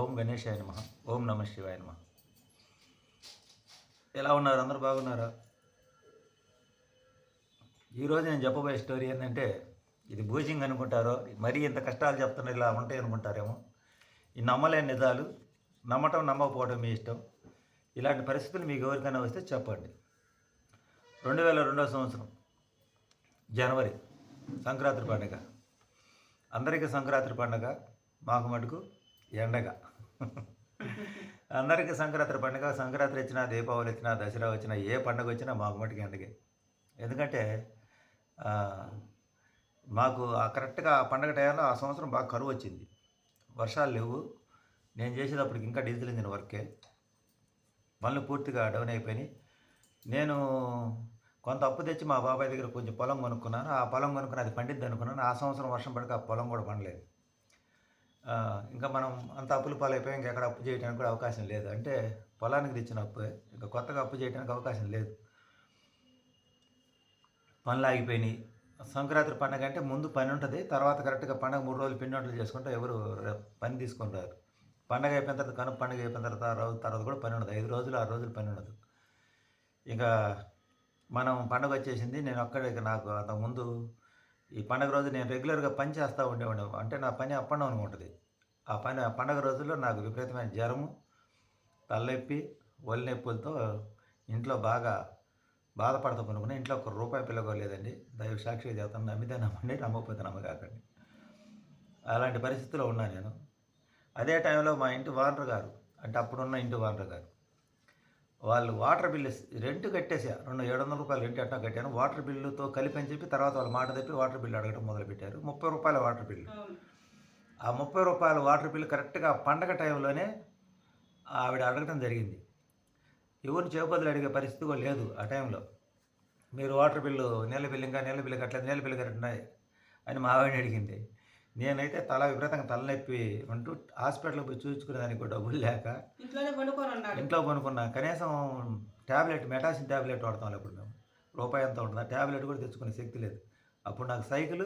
ఓం గణేశాయ నమ ఓం నమ శివాయ నమ. ఎలా ఉన్నారు? అందరూ బాగున్నారా? ఈరోజు నేను చెప్పబోయే స్టోరీ ఏంటంటే ఇది బూజింగ్ అనుకుంటారో మరీ ఇంత కష్టాలు చెప్తున్నా ఇలా ఉంటాయి అనుకుంటారేమో. ఈ నమ్మలేని నిజాలు నమ్మటం నమ్మకపోవడం మీ ఇష్టం. ఇలాంటి పరిస్థితులు మీకు ఎవరికైనా వస్తే చెప్పండి. రెండు వేల రెండో సంవత్సరం జనవరి సంక్రాంతి పండుగ. అందరికీ సంక్రాంతి పండుగ మాకు మటుకు ఎండగా. అందరికీ సంక్రాంతి పండుగ సంక్రాంతి వచ్చినా దీపావళి వచ్చినా దసరా వచ్చినా ఏ పండుగ వచ్చినా మాకు మటుకు ఎండగే ఎందుకంటే మాకు ఆ కరెక్ట్గా ఆ పండగ టైంలో ఆ సంవత్సరం బాగా కరువు వచ్చింది. వర్షాలు లేవు. నేను చేసేటప్పటికి ఇంకా డీజిల్ ఇంజిన్ వర్కే. పనులు పూర్తిగా డౌన్ అయిపోయినాయి. నేను కొంత అప్పు తెచ్చి మా బాబాయ్ దగ్గర కొంచెం పొలం కొనుక్కున్నాను. ఆ పొలం కొనుక్కుని అది పండిద్ది అనుకున్నాను. ఆ సంవత్సరం వర్షం పడక ఆ పొలం కూడా పండలేదు. ఇంకా మనం అంత అప్పులు పాలైపోయి ఎక్కడ అప్పు చేయడానికి కూడా అవకాశం లేదు. అంటే పొలానికి తెచ్చిన అప్పు ఇంకా కొత్తగా అప్పు చేయడానికి అవకాశం లేదు. పనులు ఆగిపోయినాయి. సంక్రాంతి పండగ అంటే ముందు పని ఉంటుంది తర్వాత కరెక్ట్గా పండగ మూడు రోజులు పిండి వంటలు చేసుకుంటే ఎవరు పని పని తీసుకుంటారు పండగ అయిపోయిన తర్వాత కనుక పండగ అయిపోయిన తర్వాత రోజు తర్వాత కూడా పని ఉండదు. ఐదు రోజులు ఆరు రోజులు పని ఉండదు. ఇంకా మనం పండగ వచ్చేసింది నేను అక్కడ ఇక నాకు అంతకుముందు ఈ పండగ రోజు నేను రెగ్యులర్గా పని చేస్తూ ఉండేవాడిని. అంటే నా పని అప్ అండ్ డౌన్ ఉంటుంది. ఆ పని ఆ పండగ రోజుల్లో నాకు విపరీతమైన జ్వరము తలనొప్పి ఒళ్ళు నొప్పులతో ఇంట్లో బాగా బాధపడతా కొనుక్కుని ఇంట్లో ఒక రూపాయి పిల్లగోలేదండి దైవ సాక్షిగా చెప్తాను నమ్మితే నమ్మండి నమ్మకపోతే నమ్మకాకండి. అలాంటి పరిస్థితిలో ఉన్నా నేను. అదే టైంలో మా ఇంటి వానర్ గారు అంటే అప్పుడున్న ఇంటి వానర్ గారు వాళ్ళు వాటర్ బిల్లు రెంట్ కట్టేసా రెండు ఏడు వందల రూపాయలు రెంట్ ఎట్టా కట్టాను వాటర్ బిల్లుతో కలిపి అని చెప్పి తర్వాత వాళ్ళు మాట తప్పి వాటర్ బిల్లు అడగడం మొదలుపెట్టారు. ముప్పై రూపాయల వాటర్ బిల్లు. ఆ ముప్పై రూపాయల వాటర్ బిల్లు కరెక్ట్గా పండగ టైంలోనే ఆవిడ అడగడం జరిగింది. ఎవరిని చేపదులు అడిగే పరిస్థితి కూడా లేదు ఆ టైంలో. మీరు వాటర్ బిల్లు నీళ్ళ బిల్లు ఇంకా నీళ్ళ బిల్లు కట్టలేదు నీళ్ళ బిల్లు కట్టున్నాయి అని మా ఆవిడని అడిగింది. నేనైతే తల విపరీతంగా తలనొప్పి అంటూ హాస్పిటల్కి పోయి చూసుకునే దానికి కూడా డబ్బులు లేక ఇంట్లో కొనుక్కున్నా కనీసం ట్యాబ్లెట్ మెటాసిన్ ట్యాబ్లెట్ వాడతాం ఇప్పుడు మేము. రూపాయి ఎంత ఉంటుంది? ఆ ట్యాబ్లెట్ కూడా తెచ్చుకునే శక్తి లేదు. అప్పుడు నాకు సైకిల్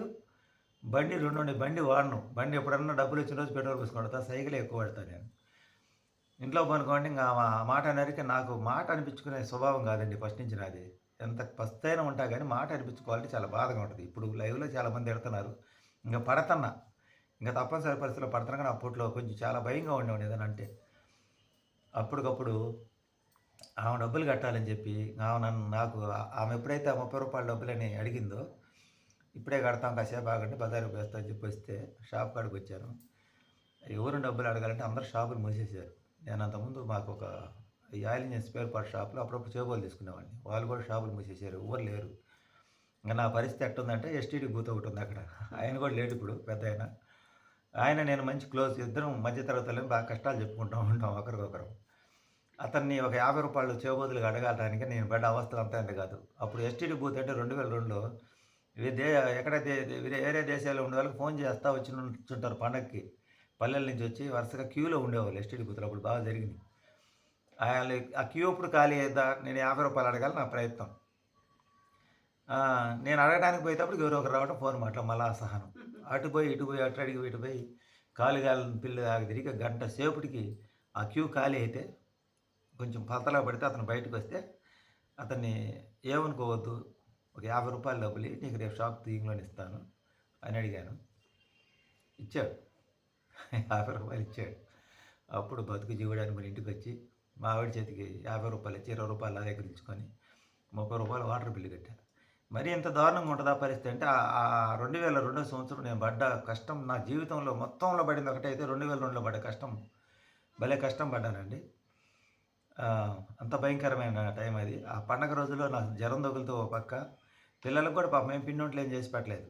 బండి రెండు ఉండే బండి వాడను. బండి ఎప్పుడన్నా డబ్బులు వచ్చిన రోజు పెట్రోల్ పోసుకుంటా సైకిల్ ఎక్కువ వాడతాను నేను. ఇంట్లో పనుకోండి ఇంకా ఆ మాట అనేరికి నాకు మాట అనిపించుకునే స్వభావం కాదండి ఫస్ట్ నుంచి నాది. ఎంత పస్తైనా ఉంటా కానీ మాట అనిపించుకోవాలంటే చాలా బాధగా ఉంటుంది. ఇప్పుడు లైవ్లో చాలామంది ఎడుతున్నారు ఇంకా పడతన్న. ఇంకా తప్పనిసరి పరిస్థితిలో పడతన కానీ అప్పట్లో కొంచెం చాలా భయంగా ఉండేవాడు ఏదైనా అంటే. అప్పటికప్పుడు ఆమె డబ్బులు కట్టాలని చెప్పి ఆమె నన్ను నాకు ఆమె ఎప్పుడైతే ఆ ముప్పై రూపాయల డబ్బులని అడిగిందో ఇప్పుడే కడతాం కాసేపు ఆగండి బజారుకి వేస్తా అని చెప్పి వస్తే షాప్ కాడికి వచ్చాను. ఎవరు డబ్బులు అడగాలంటే అందరు షాపులు మూసేశారు. నేను అంతకుముందు మాకు ఒక ఈ ఆయిల్ ఇంజిన్ స్పేర్ పార్ట్ షాప్లో అప్పుడప్పుడు చేపలు తీసుకునేవాడిని. వాళ్ళు కూడా షాపులు మూసేశారు. ఎవరు లేరు. ఇంకా నా పరిస్థితి ఎట్టుందంటే ఎస్టీడీ బూత్ ఒకటి ఉంది అక్కడ. ఆయన కూడా లేడు ఇప్పుడు పెద్ద ఆయన. ఆయన నేను మంచి క్లోజ్ ఇద్దరం మధ్య తరగతిలో బాగా కష్టాలు చెప్పుకుంటూ ఉంటాం ఒకరికొకరు. అతన్ని ఒక యాభై రూపాయలు చేబోతులకు అడగడానికి నేను పడ్డ అవస్థలు అంతా అంత కాదు. అప్పుడు ఎస్టీడీ బూత్ అంటే రెండు వేల రెండులో దే ఎక్కడ వేరే దేశాల్లో ఉండే వాళ్ళకి ఫోన్ చేస్తా వచ్చి ఉంటారు పండగకి పల్లెల నుంచి వచ్చి వరుసగా క్యూలో ఉండేవాళ్ళు ఎస్టీడీ బూత్లో అప్పుడు బాగా జరిగింది. ఆయన ఆ క్యూ ఇప్పుడు ఖాళీ అయ్యేదా నేను యాభై రూపాయలు అడగాలి నా ప్రయత్నం. నేను అడగడానికి పోయేటప్పుడు ఎవరో ఒకరు రావడం ఫోన్ మాట్లా మళ్ళా అసహనం. అటు పోయి ఇటు పోయి అటు అడిగి ఇటు పోయి కాలు కాలని పిల్లి దాకా తిరిగి గంట సేపటికి ఆ క్యూ ఖాళీ అయితే కొంచెం పతలా పడితే అతను బయటకు వస్తే అతన్ని ఏమనుకోవద్దు ఒక యాభై రూపాయలు డబ్బులు నీకు రేపు షాప్ తీయంలోని ఇస్తాను అని అడిగాను. ఇచ్చాడు. యాభై రూపాయలు ఇచ్చాడు. అప్పుడు బతుకు జీవడానికి మన ఇంటికి వచ్చి మా ఆవిడ చేతికి యాభై రూపాయలు ఇచ్చి ఇరవై రూపాయలు దగ్గర ఇచ్చుకొని ముప్పై రూపాయలు వాటర్ బిల్లు కట్టాను. మరి ఎంత దారుణంగా ఉంటుందా పరిస్థితి? అంటే ఆ- ఆ రెండు వేల రెండో సంవత్సరం నేను పడ్డ కష్టం నా జీవితంలో మొత్తంలో పడింది ఒకటే అయితే రెండు వేల రెండులో పడ్డ కష్టం. భలే కష్టం పడ్డానండి. ఆ, అంత భయంకరమైన టైం అది. ఆ పండగ రోజుల్లో నాకు జ్వరం తగులుతూ ఓ పక్క. పిల్లలకు కూడా పాపం ఏం పిండి ఏం చేసి పెట్టలేదు.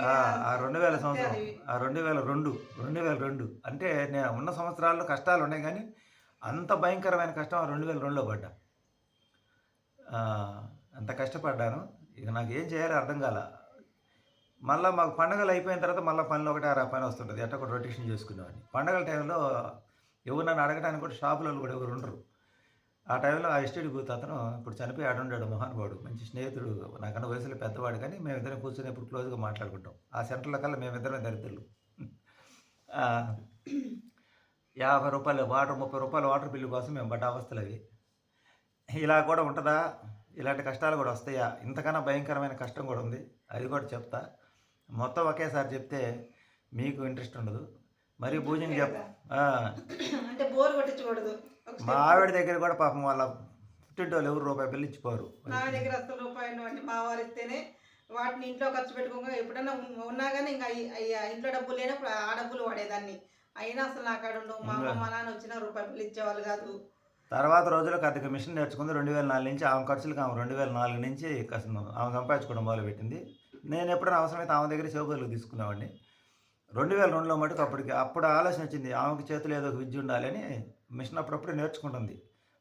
ఆ ఆ రెండు వేల సంవత్సరం. ఆ రెండు వేల రెండు రెండు వేల రెండు. అంటే నేను ఉన్న సంవత్సరాల్లో కష్టాలు ఉన్నాయి కానీ అంత భయంకరమైన కష్టం ఆ రెండు వేల రెండులో పడ్డా. ఆ, అంత కష్టపడ్డాను. ఇక నాకు ఏం చేయాలో అర్థం కాల. మళ్ళీ మాకు పండగలు అయిపోయిన తర్వాత మళ్ళీ పనులు ఒకటి ఆ పని వస్తుంటుంది. ఎట్ట కూడా రొటేషన్ చేసుకునేవాడిని. పండగల టైంలో ఎవరు నన్ను అడగడానికి కూడా షాపులలో కూడా ఎవరు ఉండరు. ఆ టైంలో ఆ ఎస్టీడీ బూత్ అతను ఇప్పుడు చనిపోయి ఆడుండాడు మహానుభావుడు. మంచి స్నేహితుడు. నాకన్నా వయసులో పెద్దవాడు కానీ మేమిద్దరం కూర్చొని ఇప్పుడు క్లోజ్గా మాట్లాడుకుంటాం. ఆ సెంటర్లో కల్లా మేమిద్దరం దరిద్రులు. యాభై రూపాయలు వాటర్ ముప్పై రూపాయలు వాటర్ బిల్లు కోసం మేము పడ్డ అవస్థలు అవి. ఇలా కూడా ఉంటుందా? ఇలాంటి కష్టాలు కూడా వస్తాయా? ఇంతకన్నా భయంకరమైన కష్టం కూడా ఉంది. అది కూడా చెప్తా. మొత్తం ఒకేసారి చెప్తే మీకు ఇంట్రెస్ట్ ఉండదు. మరి భోజనం చెప్ అంటే బోర్ కొట్టించకూడదు. మా. ఆవిడ దగ్గర కూడా పాపం వాళ్ళ పుట్టింటి వాళ్ళు ఎవరు రూపాయి బిల్లు ఇచ్చిపోరు నా దగ్గర అసలు రూపాయలు అంటే మా వారు ఇస్తేనే వాటిని ఇంట్లో ఖర్చు పెట్టుకోగా ఎప్పుడైనా ఉన్- ఉన్నా కానీ ఇంకా ఇంట్లో డబ్బులు లేనప్పుడు ఆ డబ్బులు వాడేదాన్ని. అయినా అసలు నా కాడ ఉండవు. మా అమ్మ మా నాన్న వచ్చిన రూపాయి బిల్లు ఇచ్చేవాళ్ళు కాదు. తర్వాత రోజులకు అద్దెకి మిషన్ నేర్చుకుంది. రెండు వేల నాలుగు నుంచి ఆమె ఖర్చులకు ఆమె రెండు వేల నాలుగు నుంచి కాస్త ఆమె సంపాదించుకోవడం మొదలుపెట్టింది. నేను ఎప్పుడైనా అవసరమైతే ఆమె దగ్గర చేపలు తీసుకునేవాడిని. రెండు వేల రెండులో మటుకు అప్పటికి అప్పుడు ఆలోచన వచ్చింది ఆమెకి చేతులు ఏదో ఒక విద్య ఉండాలని మిషన్ అప్పుడప్పుడు నేర్చుకుంటుంది.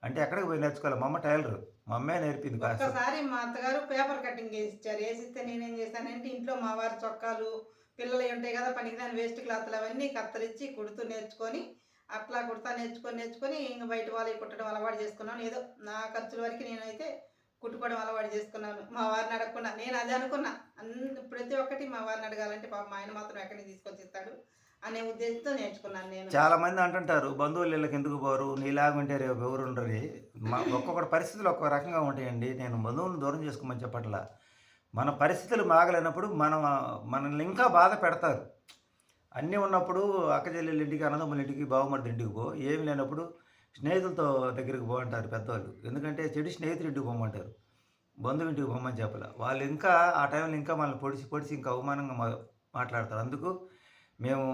అంటే ఎక్కడికి పోయి నేర్చుకోవాలి? మా అమ్మ టైలర్. మా అమ్మే నేర్పింది ఒకసారి మా అత్తగారు పేపర్ కటింగ్ వేసి ఇచ్చారు వేసిస్తే నేనేం చేశానంటే ఇంట్లో మా వారి చొక్కాలు పిల్లలు ఉంటాయి కదా పనికి దాని వేస్ట్ క్లాత్లు అవన్నీ కత్తరించి కుడుతూ నేర్చుకొని అట్లా కుడతా నేర్చుకొని నేర్చుకొని ఇంక బయట వాళ్ళకి కుట్టడం అలవాటు చేసుకున్నాను. ఏదో నా ఖర్చుల వరకు నేనైతే కుట్టుకోవడం అలవాటు చేసుకున్నాను. మా వారిని అడగకుండా నేను అదే అనుకున్నా. అన్ని ప్రతి ఒక్కటి మా వారిని అడగాలంటే పాప మా ఆయన మాత్రం ఎక్కడికి తీసుకొచ్చి ఇస్తాడు అనే ఉద్దేశంతో నేర్చుకున్నాను నేను. చాలా మంది అంటుంటారు బంధువులు ఇళ్ళకి ఎందుకు పోరు? నీలాగుంటే రేపు ఎవరు ఉండరు. మా ఒక్కొక్కటి పరిస్థితులు ఒక్కొక్క రకంగా ఉంటాయండి. నేను బంధువులను దూరం చేసుకోమని చెప్పట్లా. మన పరిస్థితులు మాగలేనప్పుడు మనం మనల్ని ఇంకా బాధ పెడతారు. అన్నీ ఉన్నప్పుడు అక్కచెల్లెళ్ళ ఇంటికి అన్నదమ్ముల ఇంటికి బావమరిది ఇంటికి పో. ఏమి లేనప్పుడు స్నేహితులతో దగ్గరికి పో అంటారు పెద్దవాళ్ళు. ఎందుకంటే చెడు స్నేహితుడి ఇంటికి పోమంటారు బంధువు ఇంటికి పోమని చెప్పాల. వాళ్ళు ఇంకా ఆ టైంలో ఇంకా మనల్ని పొడిచి పొడిచి ఇంకా అవమానంగా మా మాట్లాడతారు. అందుకు మేము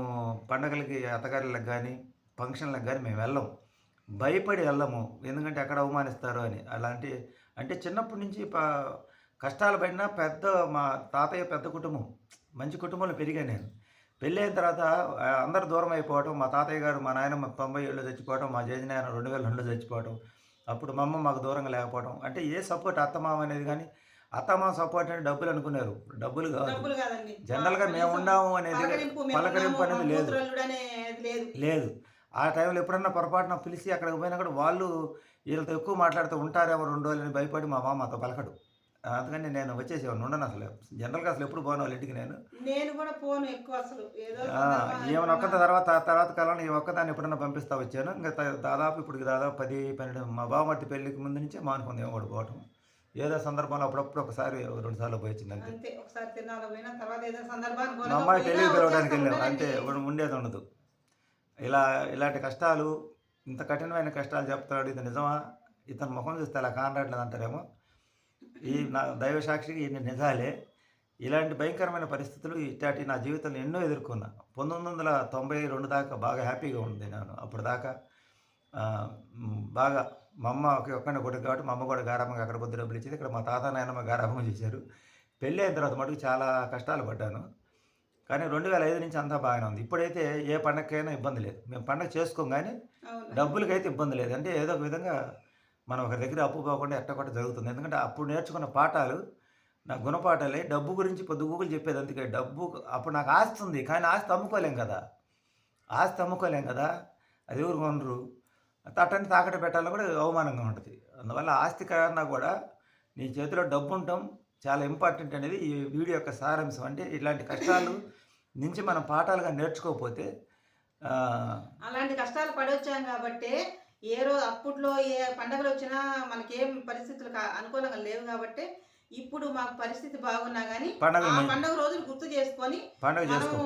పండగలకి అత్తగారులకు కానీ ఫంక్షన్లకు కానీ మేము వెళ్ళము భయపడి వెళ్ళము. ఎందుకంటే అక్కడ అవమానిస్తారు అని. అలాంటి అంటే చిన్నప్పటి నుంచి ప కష్టాలు పడినా పెద్ద మా తాతయ్య పెద్ద కుటుంబం. మంచి కుటుంబంలో పెరిగాను నేను. పెళ్ళి అయిన తర్వాత అందరు దూరం అయిపోవటం మా తాతయ్య గారు మా నాయనమ్మ తొంభై ఏళ్ళు చచ్చిపోవటం మా జేజి నాయన రెండు వేల రెండులో చచ్చిపోవటం అప్పుడు మా అమ్మ మాకు దూరంగా లేకపోవడం అంటే ఏ సపోర్ట్ అత్తమామ అనేది కానీ అత్తమామ సపోర్ట్ అంటే డబ్బులు అనుకున్నారు. డబ్బులు కాదు. జనరల్గా మేము ఉన్నాము అనేది పలకరింపు అనేది లేదు. లేదు. ఆ టైంలో ఎప్పుడన్నా పొరపాటున పిలిచి అక్కడికి పోయినా కూడా వాళ్ళు వీళ్ళతో ఎక్కువ మాట్లాడుతూ ఉంటారేమో రెండు రోజులని భయపడి మా మామ మాతో పలకడు. అందుకని నేను వచ్చేసేవాడిని ఉండను అసలు. జనరల్గా అసలు ఎప్పుడు పోను వాళ్ళ ఇంటికి నేను. నేను కూడా పోను ఎక్కువ అసలు. ఈమెను ఒక్క తర్వాత తర్వాత కాలంలో ఈ ఒక్కదాన్ని ఎప్పుడన్నా పంపిస్తా వచ్చాను. ఇంకా దాదాపు ఇప్పుడు దాదాపు పది పన్నెండు మా బావమర్తి పెళ్ళికి ముందు నుంచే మానుకుంది ఏమో కూడా పోవటం. ఏదో సందర్భంలో అప్పుడప్పుడు ఒకసారి రెండు సార్లు పోయి వచ్చింది అంతే. అంతే ఒకసారి తిన్నాలో పోయినా తర్వాత ఏదో సందర్భానికి మా అమ్మాయి పెళ్ళికి పిలవడానికి వెళ్ళాం. అంతే ఉండేది ఉండదు. ఇలా ఇలాంటి కష్టాలు ఇంత కఠినమైన కష్టాలు చెప్తాడు ఇది నిజమా? ఇతని ముఖం చూస్తే అలా కానరాట్లేదు అంటారేమో? ఈ నా దైవ సాక్షికి ఇన్ని నిజాలే. ఇలాంటి భయంకరమైన పరిస్థితులు ఇట్లాంటి నా జీవితంలో ఎన్నో ఎదుర్కొన్నా. పంతొమ్మిది వందల తొంభై రెండు దాకా బాగా హ్యాపీగా ఉంది నేను. అప్పుడు దాకా బాగా మా అమ్మ ఒకే ఒక్కనే కొడుకు కాబట్టి మా అమ్మ కూడా గారాబంగా అక్కడ కొద్ది డబ్బులు ఇచ్చేది ఇక్కడ మా తాత నాయనమ్మ గారాబంగా చేశారు. పెళ్ళి అయిన తర్వాత మటుకు చాలా కష్టాలు పడ్డాను. కానీ రెండు వేల ఐదు నుంచి అంతా బాగానే ఉంది. ఇప్పుడైతే ఏ పండగకైనా ఇబ్బంది లేదు. మేము పండగ చేసుకోం కానీ. డబ్బులకైతే ఇబ్బంది లేదు. అంటే ఏదో ఒక విధంగా మనం ఒకరి దగ్గర అప్పు పోకుండా ఎట్టకొట్ట జరుగుతుంది. ఎందుకంటే అప్పుడు నేర్చుకున్న పాఠాలు నా గుణపాఠాలే డబ్బు గురించి పొద్దు గూగులు చెప్పేది. అందుకే డబ్బు అప్పుడు నాకు ఆస్తి ఉంది. కానీ ఆస్తి అమ్ముకోలేం కదా. ఆస్తి అమ్ముకోలేం కదా. అది ఎవరు కొనరు. తట్టని తాకట్టు పెట్టాలని కూడా అవమానంగా ఉంటుంది. అందువల్ల ఆస్తి కన్నా కూడా నీ చేతిలో డబ్బు ఉండటం చాలా ఇంపార్టెంట్ అనేది ఈ వీడియో యొక్క సారాంశం. అంటే ఇలాంటి కష్టాలు నుంచి మనం పాఠాలుగా నేర్చుకోకపోతే అలాంటి కష్టాలు పడొచ్చాం కాబట్టి ఏ రోజు అప్పట్లో ఏ పండగలు వచ్చినా మనకేం పరిస్థితులు అనుకూలంగా లేవు కాబట్టి ఇప్పుడు మాకు పరిస్థితి బాగున్నా కానీ పండగ రోజులు గుర్తు చేసుకొని పండగ మనము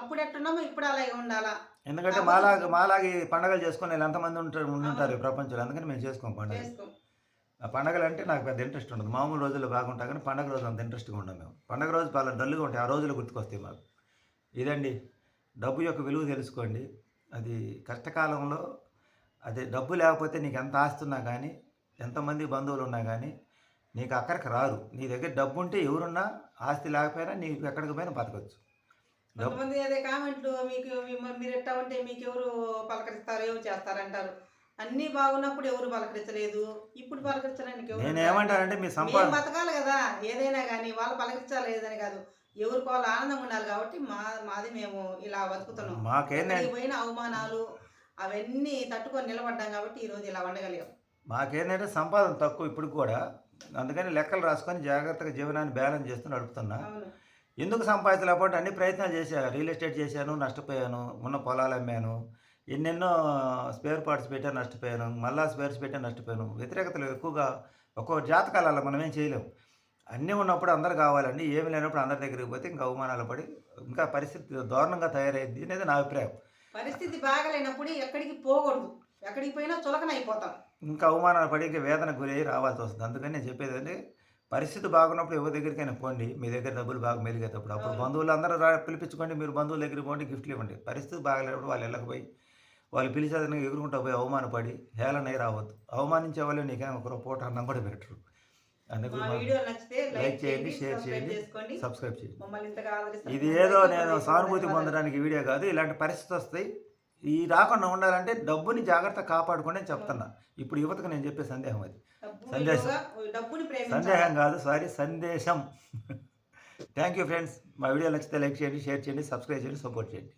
అప్పుడు ఎట్టున్నామో ఇప్పుడు అలాగే ఉండాలా. ఎందుకంటే మాలాగా మాలాగి పండగలు చేసుకునే ఎంతమంది ఉంటారు ఉంటారు ప్రపంచంలో. అందుకని మేము చేసుకోం పండగ పండగలు అంటే నాకు పెద్ద ఇంట్రెస్ట్ ఉండదు. మామూలు రోజుల్లో బాగుంటా కానీ పండగ రోజు అంత ఇంట్రెస్ట్గా ఉండం మేము. పండగ రోజు చాలా డల్గా ఉంటాయి. ఆ రోజులు గుర్తుకొస్తాయి మాకు. ఇదండి. డబ్బు యొక్క విలువ తెలుసుకోండి. అది కష్టకాలంలో అదే డబ్బు లేకపోతే నీకు ఎంత ఆస్తి ఉన్నా కానీ ఎంతమంది బంధువులు ఉన్నా కానీ నీకు అక్కడికి రారు. నీ దగ్గర డబ్బు ఉంటే ఎవరున్నా ఆస్తి లేకపోయినా నీకు ఎక్కడికి పోయినా బతకచ్చు. కొంతమంది అదే కామెంట్లు మీకు మీరు ఎట్టా ఉంటే మీకు ఎవరు పలకరిస్తారు ఎవరు చేస్తారంటారు. అన్నీ బాగున్నప్పుడు ఎవరు పలకరించలేదు. ఇప్పుడు పలకరించడానికి ఎవరు నేను ఏమంటానంటే మీ సంపాదన బతకాలి కదా ఏదైనా కానీ వాళ్ళు పలకరించాలి ఏదని కాదు. ఎవరికి వాళ్ళు ఆనందంగా ఉండాలి కాబట్టి మా మాది మేము ఇలా బతుకుతున్నాం. ఎక్కడికి పోయిన అవమానాలు అవన్నీ తట్టుకొని నిలబడ్డాం కాబట్టి ఈ రోజు ఇలా వండగలిగాం. మాకేంటంటే సంపాదన తక్కువ ఇప్పుడు కూడా. అందుకని లెక్కలు రాసుకొని జాగ్రత్తగా జీవనాన్ని బ్యాలెన్స్ చేస్తూ నడుపుతున్నా. ఎందుకు సంపాదించలేకపోతే అన్ని ప్రయత్నాలు చేశాను రియల్ ఎస్టేట్ చేశాను నష్టపోయాను ఉన్న పొలాలు అమ్మాను ఎన్నెన్నో స్పేర్ పార్ట్స్ పెట్టాను నష్టపోయాను మళ్ళా స్పేర్స్ పెట్టాను నష్టపోయాను. వ్యతిరేకతలు ఎక్కువగా ఒక్కో జాతకాల అలా మనం ఏం చేయలేం. అన్నీ ఉన్నప్పుడు అందరు కావాలండి ఏమి లేనప్పుడు అందరి దగ్గరికి పోతే ఇంకా అవమానాలు పడి ఇంకా పరిస్థితి దారుణంగా తయారైంది అనేది నా అభిప్రాయం. పరిస్థితి బాగలేనప్పుడు ఎక్కడికి పోకూడదు. ఎక్కడికి పోయినా చులకన అయిపోతాం. ఇంకా అవమానాలు పడి ఇంకా వేదన గురై రావాల్సి వస్తుంది. అందుకని నేను చెప్పేది అంటే పరిస్థితి బాగున్నప్పుడు ఎవరి దగ్గరికైనా పోండి. మీ దగ్గర డబ్బులు బాగా మెలిగేటప్పుడు అప్పుడు. బంధువులు అందరూ రా పిలిపించుకోండి. మీరు బంధువుల దగ్గరికి పోండి గిఫ్ట్లు ఇవ్వండి. పరిస్థితి బాగలేనప్పుడు వాళ్ళు వెళ్ళకపోయి వాళ్ళు పిలిచేదని ఎగురుకుంటూ పోయి అవమానపడి హేళనై రావద్దు. అవమానించే వాళ్ళు నీకేమో ఒక పూట అన్నం కూడా పెట్టరు. అందుకు లైక్ చేయండి షేర్ చేయండి సబ్స్క్రైబ్ చేయండి. ఇది ఏదో నేను. సానుభూతి పొందడానికి వీడియో కాదు ఇలాంటి పరిస్థితి వస్తాయి. ఈ రాకుండా ఉండాలంటే డబ్బుని జాగ్రత్త కాపాడుకోండి అని చెప్తున్నా. ఇప్పుడు యువతకు నేను చెప్పే సందేహం అది. సందేశం. సందేహం కాదు సారీ సందేశం. థ్యాంక్ యూ ఫ్రెండ్స్ మా వీడియో నచ్చితే లైక్ చేయండి షేర్ చేయండి సబ్స్క్రైబ్ చేయండి సపోర్ట్ చేయండి.